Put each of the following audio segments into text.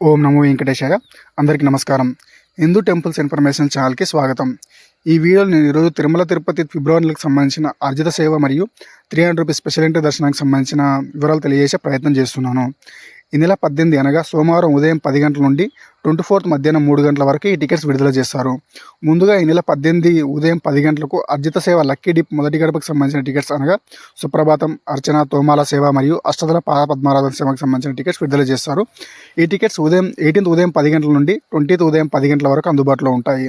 ఓం నమో వెంకటేశాయ. అందరికీ నమస్కారం. Hindu temples information ఛానల్కి స్వాగతం. ఈ వీడియోలో నేను ఈరోజు తిరుమల తిరుపతి ఫిబ్రవరిలకు సంబంధించిన అర్జిత సేవ మరియు three hundred rupees special entry దర్శనానికి సంబంధించిన వివరాలు తెలియజేసే ప్రయత్నం చేస్తున్నాను. ఈ నెల పద్దెనిమిది అనగా సోమవారం ఉదయం పది గంటల నుండి ట్వంటీ ఫోర్త్ మధ్యాహ్నం మూడు గంటల వరకు ఈ టికెట్స్ విడుదల చేస్తారు. ముందుగా ఈ నెల పద్దెనిమిది ఉదయం పది గంటలకు అర్జిత సేవ లక్కీ డిప్ మొదటి గడపకు సంబంధించిన టికెట్స్ అనగా సుప్రభాతం అర్చన తోమాల సేవ మరియు అష్టదల పద్మారాధన సేవకు సంబంధించిన టికెట్స్ విడుదల చేస్తారు. ఈ టికెట్స్ ఉదయం ఎయిటీన్త్ ఉదయం పది గంటల నుండి ట్వంటీత్ ఉదయం పది గంటల వరకు అందుబాటులో ఉంటాయి.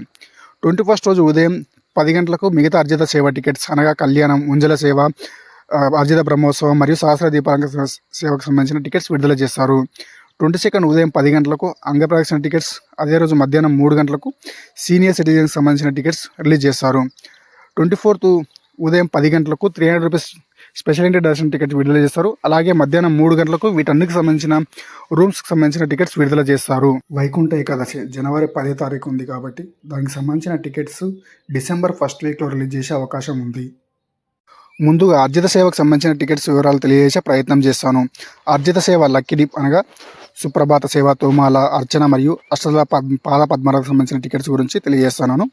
ట్వంటీ ఫస్ట్ రోజు ఉదయం పది గంటలకు మిగతా అర్జిత సేవ టికెట్స్ అనగా కళ్యాణం ఉంజల సేవ అర్జిత బ్రహ్మోత్సవం మరియు సహస్ర దీపాలంక సేవకు సంబంధించిన టికెట్స్ విడుదల చేస్తారు ట్వంటీ సెకండ్ ఉదయం పది గంటలకు అంగప్రదక్షిణ టికెట్స్ అదే రోజు మధ్యాహ్నం మూడు గంటలకు సీనియర్ సిటిజన్కి సంబంధించిన టికెట్స్ రిలీజ్ చేస్తారు ట్వంటీ ఫోర్త్ ఉదయం పది గంటలకు three hundred rupees special entry దర్శన టికెట్స్ విడుదల చేస్తారు అలాగే మధ్యాహ్నం మూడు గంటలకు వీటన్నికి సంబంధించిన రూమ్స్కి సంబంధించిన టికెట్స్ విడుదల చేస్తారు వైకుంఠ ఏకాదశి జనవరి పదే తారీఖు ఉంది కాబట్టి దానికి సంబంధించిన టికెట్స్ డిసెంబర్ ఫస్ట్ వీక్లో రిలీజ్ చేసే అవకాశం ఉంది. ముందుగా అర్జిత సేవకు సంబంధించిన టికెట్స్ వివరాలు తెలియజేసే ప్రయత్నం చేస్తాను. అర్జిత సేవ లక్కీ డిప్ అనగా సుప్రభాత సేవ తోమాల అర్చన మరియు అష్టదల పద్ పాద పద్మాలకు సంబంధించిన టికెట్స్ గురించి తెలియజేస్తున్నాను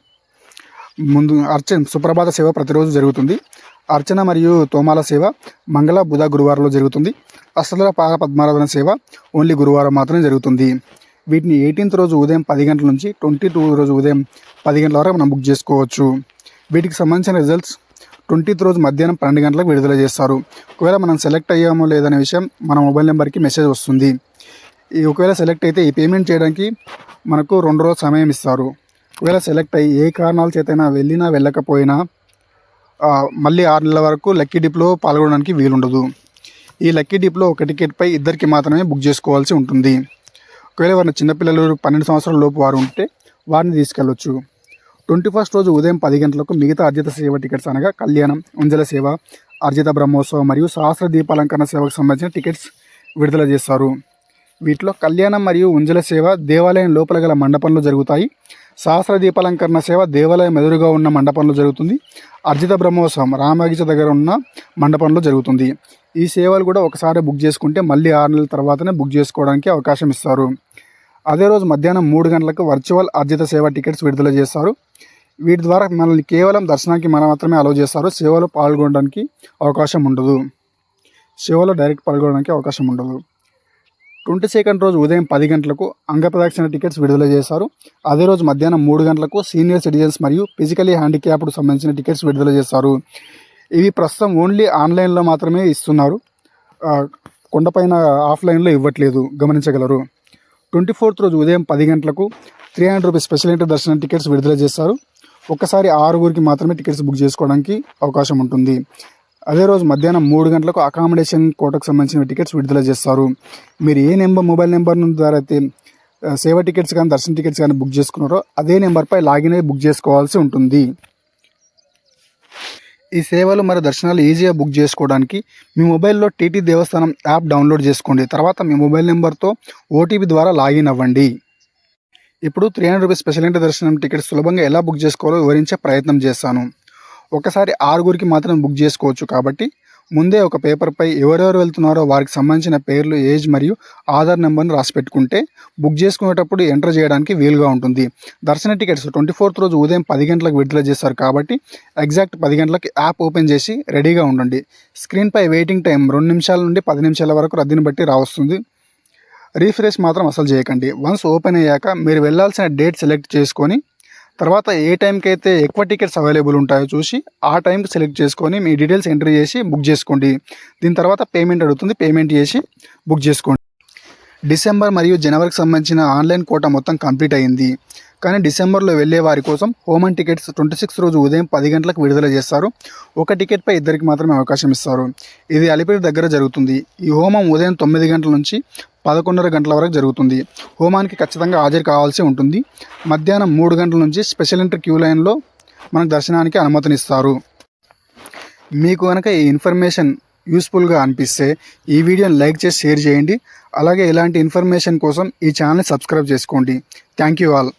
ముందు అర్చన సుప్రభాత సేవ ప్రతిరోజు జరుగుతుంది. అర్చన మరియు తోమాల సేవ మంగళ బుధ గురువారంలో జరుగుతుంది. అష్టదల పాద పద్మారాధన సేవ ఓన్లీ గురువారం మాత్రమే జరుగుతుంది. వీటిని ఎయిటీన్త్ రోజు ఉదయం పది గంటల నుంచి ట్వంటీ టూ రోజు ఉదయం పది గంటల వరకు మనం బుక్ చేసుకోవచ్చు. వీటికి సంబంధించిన రిజల్ట్స్ ట్వంటీత్ రోజు మధ్యాహ్నం పన్నెండు గంటలకు విడుదల చేస్తారు. ఒకవేళ మనం సెలెక్ట్ అయ్యామో లేదనే విషయం మన మొబైల్ నెంబర్కి మెసేజ్ వస్తుంది. ఈ ఒకవేళ సెలెక్ట్ అయితే ఈ పేమెంట్ చేయడానికి మనకు రెండు రోజులు సమయం ఇస్తారు. ఒకవేళ సెలెక్ట్ అయ్యి ఏ కారణాల చేతైనా వెళ్ళినా వెళ్ళకపోయినా మళ్ళీ ఆరు నెలల వరకు లక్కీ డిప్లో పాల్గొనడానికి వీలుండదు. ఈ లక్కీ డిప్లో ఒక టికెట్పై ఇద్దరికి మాత్రమే బుక్ చేసుకోవాల్సి ఉంటుంది. ఒకవేళ వారిని చిన్నపిల్లలు పన్నెండు సంవత్సరాల లోపు వారు ఉంటే వారిని తీసుకెళ్ళొచ్చు ట్వంటీ ఫస్ట్ రోజు ఉదయం పది గంటలకు మిగతా అర్జిత సేవ టికెట్స్ అనగా కళ్యాణం ఉంజల సేవ అర్జిత బ్రహ్మోత్సవం మరియు సహస్ర దీపాలంకరణ సేవకు సంబంధించిన టికెట్స్ విడుదల చేస్తారు వీటిలో కళ్యాణం మరియు ఉంజల సేవ దేవాలయం లోపల గల మండపంలో జరుగుతాయి. సహస్ర దీపాలంకరణ సేవ దేవాలయం ఎదురుగా ఉన్న మండపంలో జరుగుతుంది. అర్జిత బ్రహ్మోత్సవం రామగిజ దగ్గర ఉన్న మండపంలో జరుగుతుంది. ఈ సేవలు కూడా ఒకసారి బుక్ చేసుకుంటే మళ్ళీ ఆరు నెలల తర్వాతనే బుక్ చేసుకోవడానికి అవకాశం ఇస్తారు. అదే రోజు మధ్యాహ్నం మూడు గంటలకు వర్చువల్ అర్జిత సేవ టికెట్స్ విడుదల చేస్తారు. వీటి ద్వారా మనల్ని కేవలం దర్శనానికి మనం మాత్రమే అలౌ చేస్తారు. సేవలో పాల్గొనడానికి అవకాశం ఉండదు. సేవలో డైరెక్ట్ పాల్గొనడానికి అవకాశం ఉండదు. ట్వంటీ సెకండ్ రోజు ఉదయం పది గంటలకు అంగప్రదక్షిణ టికెట్స్ విడుదల చేశారు అదే రోజు మధ్యాహ్నం మూడు గంటలకు సీనియర్ సిటిజన్స్ మరియు ఫిజికలీ హ్యాండిక్యాప్డ్ సంబంధించిన టికెట్స్ విడుదల చేస్తారు. ఇవి ప్రస్తుతం ఓన్లీ ఆన్లైన్లో మాత్రమే ఇస్తున్నారు. కొండపైన ఆఫ్లైన్లో ఇవ్వట్లేదు. గమనించగలరు. ట్వంటీ ఫోర్త్ రోజు ఉదయం పది గంటలకు three hundred rupees special entry దర్శనం టికెట్స్ విడుదల చేస్తారు. ఒక్కసారి ఆరుగురికి మాత్రమే టికెట్స్ బుక్ చేసుకోవడానికి అవకాశం ఉంటుంది. అదే రోజు మధ్యాహ్నం మూడు గంటలకు అకామిడేషన్ కోటకు సంబంధించిన టికెట్స్ విడుదల చేస్తారు. మీరు ఏ నెంబర్ మొబైల్ నెంబర్ ద్వారా అయితే సేవ టికెట్స్ కానీ దర్శన టికెట్స్ కానీ బుక్ చేసుకున్నారో అదే నెంబర్పై లాగిన్ అయ్యి బుక్ చేసుకోవాల్సి ఉంటుంది. ఈ సేవలు మరియు దర్శనాలు ఈజీగా బుక్ చేసుకోవడానికి మీ మొబైల్లో టీటీ దేవస్థానం యాప్ డౌన్లోడ్ చేసుకోండి. తర్వాత మీ మొబైల్ నెంబర్తో ఓటీపీ ద్వారా లాగిన్ అవ్వండి. ఇప్పుడు three hundred rupees special entry దర్శనం టికెట్ సులభంగా ఎలా బుక్ చేసుకోవాలో వివరించే ప్రయత్నం చేస్తాను. ఒకసారి ఆరుగురికి మాత్రం బుక్ చేసుకోవచ్చు కాబట్టి ముందే ఒక పేపర్పై ఎవరెవరు వెళ్తున్నారో వారికి సంబంధించిన పేర్లు ఏజ్ మరియు ఆధార్ నెంబర్ని రాసి పెట్టుకుంటే బుక్ చేసుకునేటప్పుడు ఎంటర్ చేయడానికి వీలుగా ఉంటుంది. దర్శన టికెట్స్ ట్వంటీ ఫోర్త్ రోజు ఉదయం పది గంటలకు విడుదల చేస్తారు కాబట్టి ఎగ్జాక్ట్ పది గంటలకు యాప్ ఓపెన్ చేసి రెడీగా ఉండండి. స్క్రీన్పై వెయిటింగ్ టైం రెండు నిమిషాల నుండి పది నిమిషాల వరకు రద్దీని బట్టి రావస్తుంది. రీఫ్రెష్ మాత్రం అసలు చేయకండి. వన్స్ ఓపెన్ అయ్యాక మీరు వెళ్ళాల్సిన డేట్ సెలెక్ట్ చేసుకొని తర్వాత ఏ టైంకి అయితే ఎక్కువ టికెట్స్ అవైలబుల్ ఉంటాయో చూసి ఆ టైంకి సెలెక్ట్ చేసుకొని మీ డీటెయిల్స్ ఎంట్రీ చేసి బుక్ చేసుకోండి. దీని తర్వాత పేమెంట్ అడుగుతుంది. పేమెంట్ చేసి బుక్ చేసుకోండి. డిసెంబర్ మరియు జనవరికి సంబంధించిన ఆన్లైన్ కోట మొత్తం కంప్లీట్ అయింది. కానీ డిసెంబర్లో వెళ్ళే వారి కోసం హోమన్ టికెట్స్ ట్వంటీ సిక్స్ రోజు ఉదయం పది గంటలకు విడుదల చేస్తారు. ఒక టికెట్పై ఇద్దరికి మాత్రమే అవకాశం ఇస్తారు. ఇది అలిపిరి దగ్గర జరుగుతుంది. ఈ హోమం ఉదయం తొమ్మిది గంటల నుంచి పదకొండున్నర గంటల వరకు జరుగుతుంది. హోమానికి ఖచ్చితంగా హాజరు కావాల్సి ఉంటుంది. మధ్యాహ్నం మూడు గంటల నుంచి స్పెషల్ ఎంట్రీ క్యూ లైన్లో మనకు దర్శనానికి అనుమతినిస్తారు. మీకు కనుక ఈ ఇన్ఫర్మేషన్ యూస్ఫుల్గా అనిపిస్తే ఈ వీడియోని లైక్ చేసి షేర్ చేయండి. అలాగే ఇలాంటి ఇన్ఫర్మేషన్ కోసం ఈ ఛానల్ని సబ్స్క్రైబ్ చేసుకోండి. Thank you all.